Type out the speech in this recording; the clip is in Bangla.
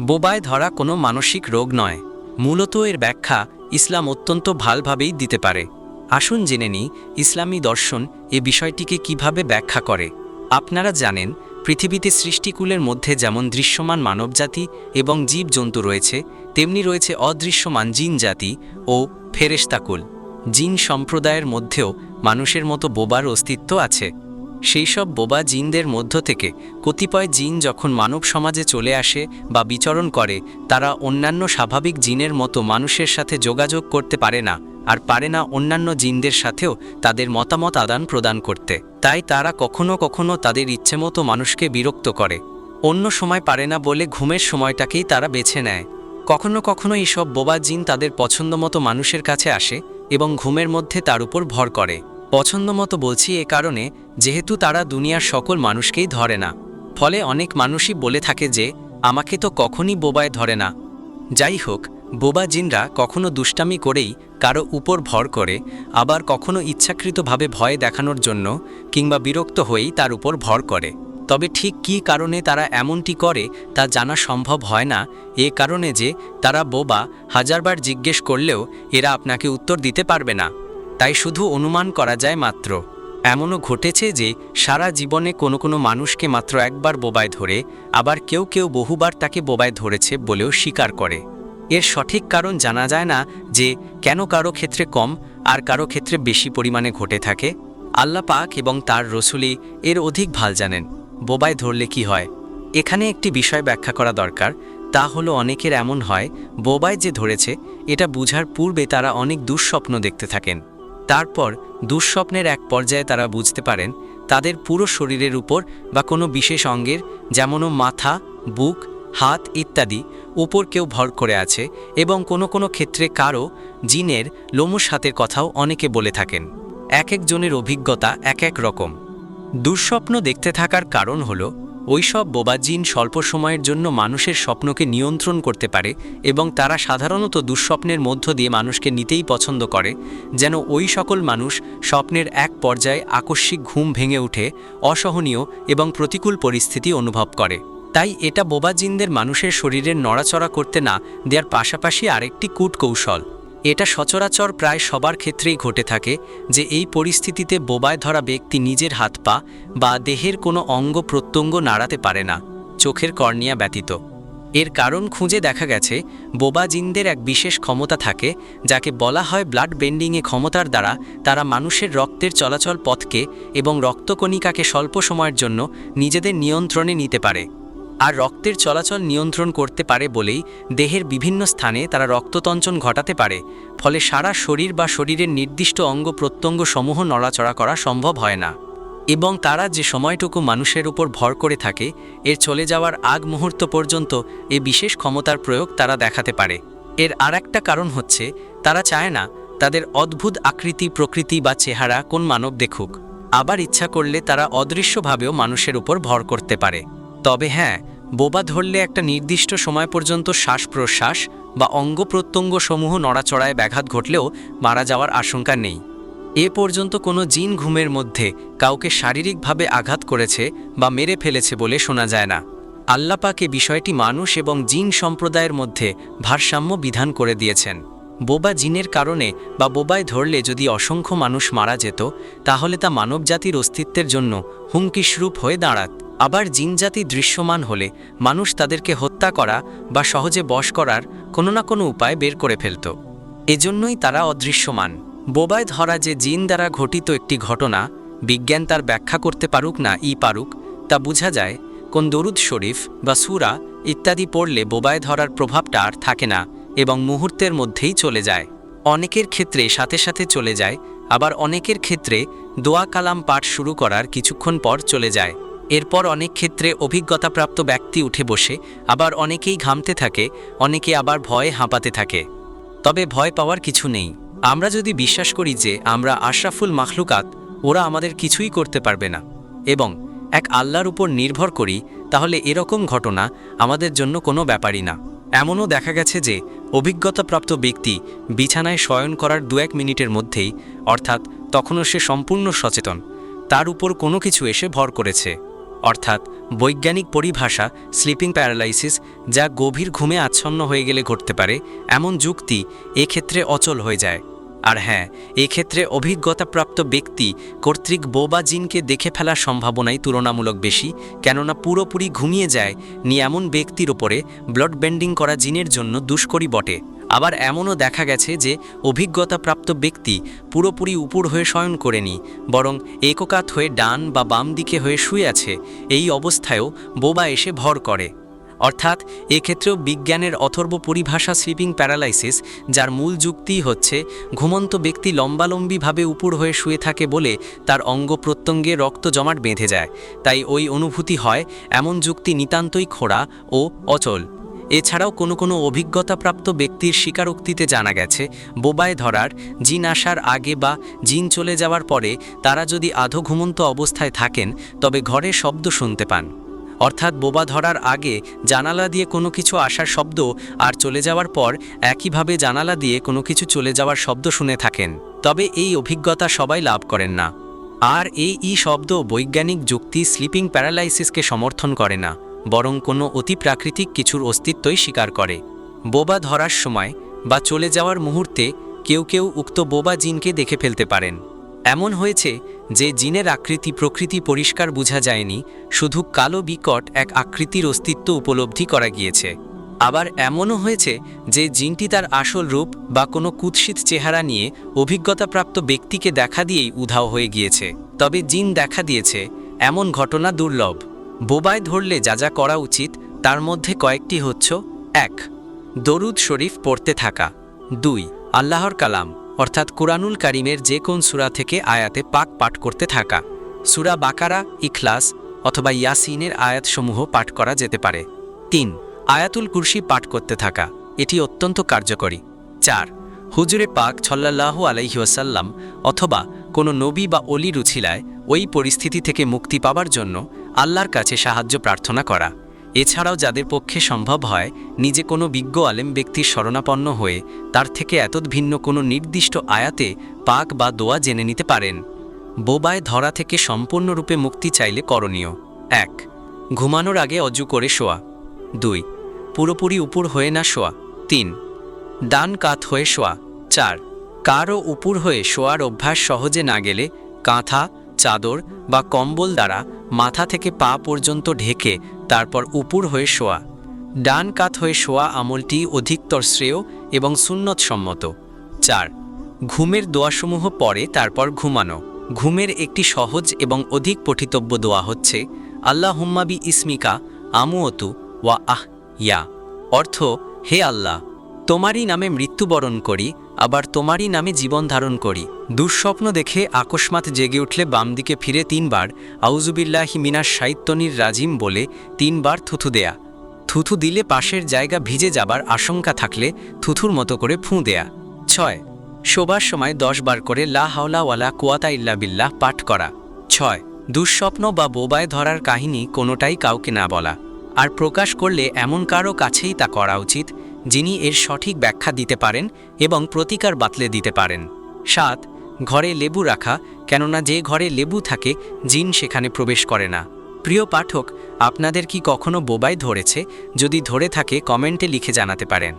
বোবায় ধরা কোনো মানসিক রোগ নয়। মূলত এর ব্যাখ্যা ইসলাম অত্যন্ত ভালভাবেই দিতে পারে। আসুন জেনে নিই ইসলামী দর্শন এ বিষয়টিকে কীভাবে ব্যাখ্যা করে। আপনারা জানেন, পৃথিবীতে সৃষ্টিকুলের মধ্যে যেমন দৃশ্যমান মানবজাতি এবং জীবজন্তু রয়েছে, তেমনি রয়েছে অদৃশ্যমান জিন জাতি ও ফেরেশতাকুল। জিন সম্প্রদায়ের মধ্যেও মানুষের মতো বোবার অস্তিত্ব আছে। সেই সব বোবা জিনদের মধ্য থেকে কতিপয় জিন যখন মানব সমাজে চলে আসে বা বিচরণ করে, তারা অন্যান্য স্বাভাবিক জিনের মতো মানুষের সাথে যোগাযোগ করতে পারে না আর পারে না অন্যান্য জিনদের সাথেও তাদের মতামত আদান প্রদান করতে। তাই তারা কখনো কখনো তাদের ইচ্ছেমতো মানুষকে বিরক্ত করে। অন্য সময় পারে না বলে ঘুমের সময়টাকেই তারা বেছে নেয়। কখনো কখনো এইসব বোবা জিন তাদের পছন্দমতো মানুষের কাছে আসে এবং ঘুমের মধ্যে তার উপর ভর করে। পছন্দমতো বলছি এ কারণে, যেহেতু তারা দুনিয়ার সকল মানুষকেই ধরে না। ফলে অনেক মানুষই বলে থাকে যে, আমাকে তো কখনই বোবায় ধরে না। যাই হোক, বোবা জিনরা কখনো দুষ্টামি করেই কারও উপর ভর করে, আবার কখনো ইচ্ছাকৃতভাবে ভয় দেখানোর জন্য কিংবা বিরক্ত হয়েই তার উপর ভর করে। তবে ঠিক কী কারণে তারা এমনটি করে, তা জানা সম্ভব হয় না। এ কারণে যে, তারা বোবা হাজারবার জিজ্ঞেস করলেও এরা আপনাকে উত্তর দিতে পারবে না। তাই শুধু অনুমান করা যায় মাত্র। এমনও ঘটেছে যে সারা জীবনে কোনো কোনো মানুষকে মাত্র একবার বোবায় ধরে, আবার কেউ কেউ বহুবার তাকে বোবায় ধরেছে বলেও স্বীকার করে। এর সঠিক কারণ জানা যায় না যে কেন কারও ক্ষেত্রে কম আর কারও ক্ষেত্রে বেশি পরিমাণে ঘটে থাকে। আল্লাহ পাক এবং তার রসুলি এর অধিক ভালো জানেন, বোবায় ধরলে কি হয়। এখানে একটি বিষয় ব্যাখ্যা করা দরকার, তা হলো অনেকের এমন হয়, বোবায় যে ধরেছে, এটা বুঝার পূর্বে তারা অনেক দুঃস্বপ্ন দেখতে থাকেন। তারপর দুঃস্বপ্নের এক পর্যায়ে তারা বুঝতে পারেন তাদের পুরো শরীরের উপর বা কোনো বিশেষ অঙ্গের, যেমনও মাথা, বুক, হাত ইত্যাদি, উপর কেউ ভর করে আছে এবং কোনো কোনো ক্ষেত্রে কারও জিনের লোমস হাতের কথাও অনেকে বলে থাকেন। এক একজনের অভিজ্ঞতা এক এক রকম। দুঃস্বপ্ন দেখতে থাকার কারণ হল ওইসব বোবা জিন স্বল্প সময়ের জন্য মানুষের স্বপ্নকে নিয়ন্ত্রণ করতে পারে এবং তারা সাধারণত দুঃস্বপ্নের মধ্য দিয়ে মানুষকে নিতেই পছন্দ করে, যেন ওই সকল মানুষ স্বপ্নের এক পর্যায়ে আকস্মিক ঘুম ভেঙে উঠে, অসহনীয় এবং প্রতিকূল পরিস্থিতি অনুভব করে। তাই এটা বোবা জিনদের মানুষের শরীরের নড়াচড়া করতে না দেওয়ার পাশাপাশি আরেকটি কূট কৌশল এটা সচরাচর প্রায় সবার ক্ষেত্রেই ঘটে থাকে যে এই পরিস্থিতিতে বোবায় ধরা ব্যক্তি নিজের হাত পা বা দেহের কোনো অঙ্গ প্রত্যঙ্গ নাড়াতে পারে না, চোখের কর্নিয়া ব্যতীত। এর কারণ খুঁজে দেখা গেছে, বোবা জিনদের এক বিশেষ ক্ষমতা থাকে, যাকে বলা হয় ব্লাড বেন্ডিংয়ে ক্ষমতার দ্বারা তারা মানুষের রক্তের চলাচল পথকে এবং রক্তকণিকাকে স্বল্প সময়ের জন্য নিজেদের নিয়ন্ত্রণে নিতে পারে। আর রক্তের চলাচল নিয়ন্ত্রণ করতে পারে বলেই দেহের বিভিন্ন স্থানে তারা রক্ততঞ্চন ঘটাতে পারে, ফলে সারা শরীর বা শরীরের নির্দিষ্ট অঙ্গ প্রত্যঙ্গ সমূহ নড়াচড়া করা সম্ভব হয় না। এবং তারা যে সময়টুকু মানুষের উপর ভর করে থাকে, এর চলে যাওয়ার আগ মুহূর্ত পর্যন্ত এ বিশেষ ক্ষমতার প্রয়োগ তারা দেখাতে পারে। এর আর একটা কারণ হচ্ছে, তারা চায় না তাদের অদ্ভুত আকৃতি, প্রকৃতি বা চেহারা কোন মানব দেখুক। আবার ইচ্ছা করলে তারা অদৃশ্যভাবেও মানুষের উপর ভর করতে পারে। তবে হ্যাঁ বোবা ধরলে একটা নির্দিষ্ট সময় পর্যন্ত শ্বাস প্রশ্বাস বা অঙ্গ প্রত্যঙ্গ সমূহ নড়াচড়ায় ব্যাঘাত ঘটলেও মারা যাওয়ার আশঙ্কা নেই। এ পর্যন্ত কোনো জিন ঘুমের মধ্যে কাউকে শারীরিকভাবে আঘাত করেছে বা মেরে ফেলেছে বলে শোনা যায় না। আল্লাপাকে বিষয়টি মানুষ এবং জিন সম্প্রদায়ের মধ্যে ভারসাম্য বিধান করে দিয়েছেন। বোবা জিনের কারণে বা বোবায় ধরলে যদি অসংখ্য মানুষ মারা যেত, তাহলে তা মানবজাতির অস্তিত্বের জন্য হুমকিস্বরূপ হয়ে দাঁড়াত। আবার জিনজাতি দৃশ্যমান হলে মানুষ তাদেরকে হত্যা করা বা সহজে বশ করার কোনো না কোনো উপায় বের করে ফেলত। এজন্যই তারা অদৃশ্যমান। বোবায় ধরা যে জিন দ্বারা ঘটিত একটি ঘটনা, বিজ্ঞান তার ব্যাখ্যা করতে পারুক না ই পারুক, তা বোঝা যায় কোন দরুদ শরীফ বা সুরা ইত্যাদি পড়লে বোবায় ধরার প্রভাবটা আর থাকে না এবং মুহূর্তের মধ্যেই চলে যায়। অনেকের ক্ষেত্রে সাথে সাথে চলে যায়, আবার অনেকের ক্ষেত্রে দোয়া কালাম পাঠ শুরু করার কিছুক্ষণ পর চলে যায়। এরপর অনেক ক্ষেত্রে অভিজ্ঞতাপ্রাপ্ত ব্যক্তি উঠে বসে আবার অনেকেই ঘামতে থাকে, অনেকে আবার ভয়ে হাঁপাতে থাকে। তবে ভয় পাওয়ার কিছু নেই। আমরা যদি বিশ্বাস করি যে আমরা আশরাফুল মাখলুকাত, ওরা আমাদের কিছুই করতে পারবে না। এবং এক আল্লাহর উপর নির্ভর করি, তাহলে এরকম ঘটনা আমাদের জন্য কোনো ব্যাপারই না। এমনও দেখা গেছে যে অভিজ্ঞতাপ্রাপ্ত ব্যক্তি বিছানায় শয়ন করার দু এক মিনিটের মধ্যেই, অর্থাৎ তখনও সে সম্পূর্ণ সচেতন, তার উপর কোনো কিছু এসে ভর করেছে। অর্থাৎ বৈজ্ঞানিক পরিভাষা স্লিপিং প্যারালাইসিস যা গভীর ঘুমে আচ্ছন্ন হয়ে গেলে ঘটতে পারে, এমন যুক্তি এক্ষেত্রে অচল হয়ে যায়। আর হ্যাঁ এক্ষেত্রে অভিজ্ঞতাপ্রাপ্ত ব্যক্তি কর্তৃক বোবা জিনকে দেখে ফেলার সম্ভাবনাই তুলনামূলক বেশি, কেননা পুরোপুরি ঘুমিয়ে যায় নি এমন ব্যক্তির ওপরে ব্লড বেন্ডিং করা জিনের জন্য দুষ্করী বটে। আবার এমনও দেখা গেছে যে অভিজ্ঞতাপ্রাপ্ত ব্যক্তি পুরোপুরি উপর হয়ে শয়ন করেনি, বরং এককাত হয়ে ডান বা বাম দিকে হয়ে শুয়ে আছে, এই অবস্থায়ও বোবা এসে ভর করে। অর্থাৎ এক্ষেত্রেও বিজ্ঞানের অথর্ব পরিভাষা স্লিপিং প্যারালাইসিস, যার মূল যুক্তি হচ্ছে ঘুমন্ত ব্যক্তি লম্বালম্বিভাবে উপর হয়ে শুয়ে থাকে বলে তার অঙ্গ প্রত্যঙ্গে রক্ত জমাট বেঁধে যায়, তাই ওই অনুভূতি হয় এমন যুক্তি নিতান্তই খোড়া ও অচল। এছাড়াও কোনো কোনো অভিজ্ঞতাপ্রাপ্ত ব্যক্তির স্বীকারোক্তিতে জানা গেছে, বোবায় ধরার, জিন আসার আগে বা জিন চলে যাওয়ার পরে তারা যদি আধো ঘুমন্ত অবস্থায় থাকেন, তবে ঘরে শব্দ শুনতে পান। অর্থাৎ বোবা ধরার আগে জানালা দিয়ে কোনো কিছু আসার শব্দ আর চলে যাওয়ার পর একইভাবে জানালা দিয়ে কোনো কিছু চলে যাওয়ার শব্দ শুনে থাকেন। তবে এই অভিজ্ঞতা সবাই লাভ করেন না। আর এই ই শব্দ বৈজ্ঞানিক যুক্তি স্লিপিং প্যারালাইসিসকে সমর্থন করে না। বরং কোনো অতিপ্রাকৃতিক কিছুর অস্তিত্বই স্বীকার করে। বোবা ধরার সময় বা চলে যাওয়ার মুহূর্তে কেউ কেউ উক্ত বোবা জিনকে দেখে ফেলতে পারেন। এমন হয়েছে যে জিনের আকৃতি প্রকৃতি পরিষ্কার বোঝা যায়নি, শুধু কালো বিকট এক আকৃতির অস্তিত্ব উপলব্ধি করা গিয়েছে। আবার এমনও হয়েছে যে জিনটি তার আসল রূপ বা কোনো কুৎসিত চেহারা নিয়ে অভিজ্ঞতাপ্রাপ্ত ব্যক্তিকে দেখা দিয়েই উধাও হয়ে গিয়েছে। তবে জিন দেখা দিয়েছে, এমন ঘটনা দুর্লভ। বোবায় ধরলে যা যা করা উচিত, তার মধ্যে কয়েকটি হচ্ছে, এক, দরুদ শরীফ পড়তে থাকা, দুই, আল্লাহর কালাম, অর্থাৎ কুরআনুল কারিমের যে কোন সূরা থেকে আয়াতে পাক পাঠ করতে থাকা, সূরা বাকারা, ইখলাস অথবা ইয়াসিনের আয়াতসমূহ পাঠ করা যেতে পারে, তিন, আয়াতুল কুরসি পাঠ করতে থাকা, এটি অত্যন্ত কার্যকরী, চার, হুজুরে পাক ছল্লাল্লাহু আলাইহিওয়াসাল্লাম অথবা কোনো নবী বা অলি রুছিলায় ওই পরিস্থিতি থেকে মুক্তি পাবার জন্য আল্লাহর কাছে সাহায্য প্রার্থনা করা। এছাড়াও যাদের পক্ষে সম্ভব হয়, নিজে কোনো বিজ্ঞ আলেম ব্যক্তির শরণাপন্ন হয়ে তার থেকে এতদ ভিন্ন কোনো নির্দিষ্ট আয়াতে পাক বা দোয়া জেনে নিতে পারেন। বোবায় ধরা থেকে সম্পূর্ণরূপে মুক্তি চাইলে করণীয়। এক, ঘুমানোর আগে অজু করে শোয়া। দুই, পুরোপুরি উপর হয়ে না শোয়া। তিন, ডান কাত হয়ে শোয়া। চার, কারও উপর হয়ে শোয়ার অভ্যাস সহজে না গেলে কাঁথা চাদর বা কম্বল দ্বারা মাথা থেকে পা পর্যন্ত ঢেকে তারপর উপর হয়ে শোয়া। ডান কাত হয়ে শোয়া আমলটি অধিকতর শ্রেয় এবং সুন্নতসম্মত। চার, ঘুমের দোয়াসমূহ পরে তারপর ঘুমানো। ঘুমের একটি সহজ এবং অধিক পঠিতব্য দোয়া হচ্ছে আল্লাহ হুম্মাবি ইসমিকা আমুয়তু ওয়া আহ ইয়া অর্থ, হে আল্লাহ তোমারই নামে মৃত্যুবরণ করি, আবার তোমারই নামে জীবন ধারণ করি। দুঃস্বপ্ন দেখে আকস্মাত জেগে উঠলে বাম দিকে ফিরে তিনবার আউজুবিল্লাহি মিনার সাহিত্যনির রাজিম বলে তিনবার থুথু দেয়া। থুথু দিলে পাশের জায়গা ভিজে যাবার আশঙ্কা থাকলে থুথুর মতো করে ফুঁ দেয়া। ছয়, শোবার সময় দশ বার করে লা হাওলা ওয়ালা কুয়াতা ইল্লা বিল্লাহ পাঠ করা। ছয়, দুঃস্বপ্ন বা বোবায় ধরার কাহিনী কোনোটাই কাউকে না বলা। আর প্রকাশ করলে এমন কারও কাছেই তা করা উচিত যিনি এর সঠিক ব্যাখ্যা দিতে পারেন এবং প্রতিকার বাতলে দিতে পারেন। সাত, ঘরে লেবু রাখা, কেননা যে ঘরে লেবু থাকে, জিন সেখানে প্রবেশ করে না। প্রিয় পাঠক, আপনাদের কি কখনো বোবায় ধরেছে? যদি ধরে থাকে, কমেন্টে লিখে জানাতে পারেন।